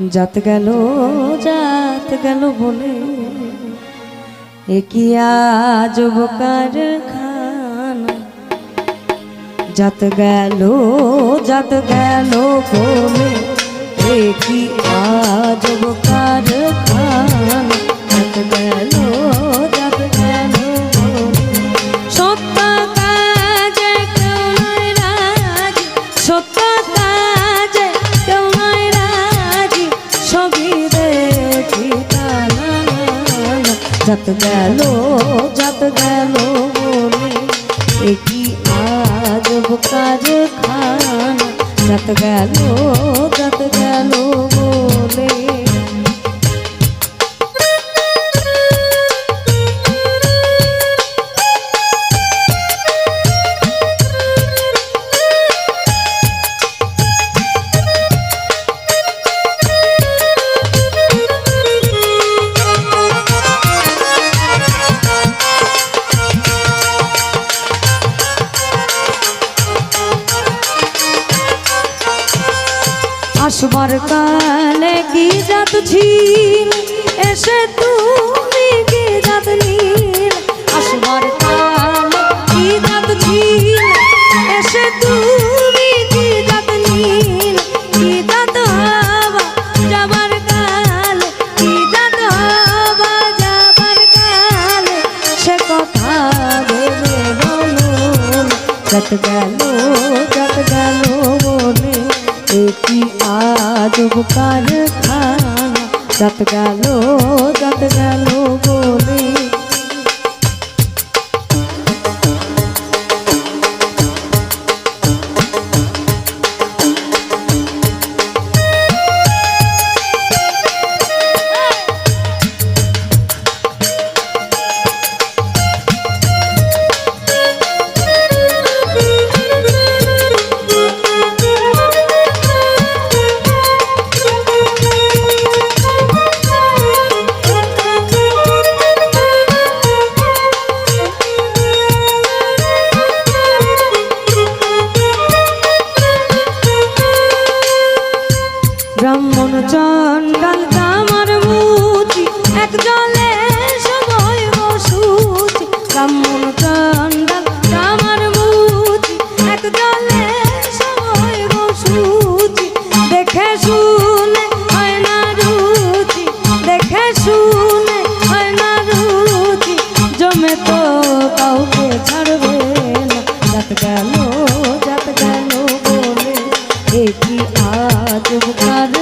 যাত গেল যাত গেল বলে। এ কি আজব কারখানা? যাত গেল যাত গেল বলে। এ কি আজব কারখানা? যাত গেল যাত গেল সত্য কাজে সত্য যত গেল যত গেল বলে একই আজব কারখানা। যত গেল যত আসবার কালে কি জাত ছিল এসে তুমি কি জাত নীল? আসবার কালে কি জাত ছিল এসে তুমি কি জাত নীল? কি জাত হবা যাবার কালে? কি জাত হবা যাবার কালে? সে কথা বলো গেল যত গেল? একই আজব কারখানা দাঁত গেল দাঁত গেল গেল যাত গেল বলে। একই আজব কারখানা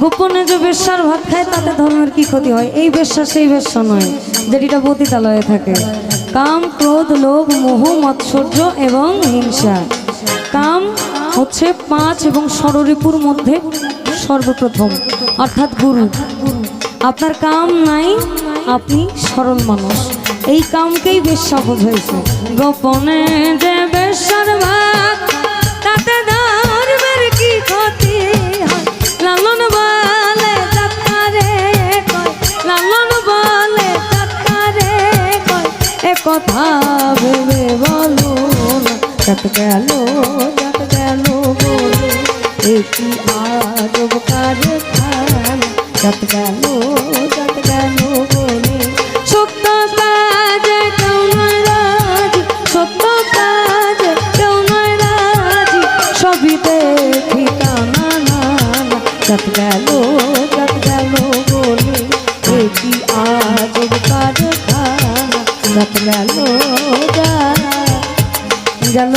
গোপনে যে বেশ্যার ভাত খায়, তাতে ধর্মের কি ক্ষতি হয়? এই বেশ্যা সেই বেশ্যা নয়, যেটিটা পতিতালয়ে থাকে। কাম, ক্রোধ, লোভ, মোহ, মৎসর্য এবং হিংসা। কাম হচ্ছে পাঁচ এবং ষড়রিপুর মধ্যে সর্বপ্রথম, অর্থাৎ গুরু। আপনার কাম নাই, আপনি সরল মানুষ। এই কামকেই বেশ্যা বোঝাইছে। গোপনে যে বেশ্যার ভাত কথা ভেবে বলো না। যাত গেল যাত গেল বলে একই আজব কারখানা। যাত গেল যাত গেল বলে, সত্য কাজে কেউ নয় রাজি, সত্য কাজে কেউ নয় রাজি, সবই দেখি টানা না যাত গেল যাত গেল বলে কারখানা যাত গেল গেল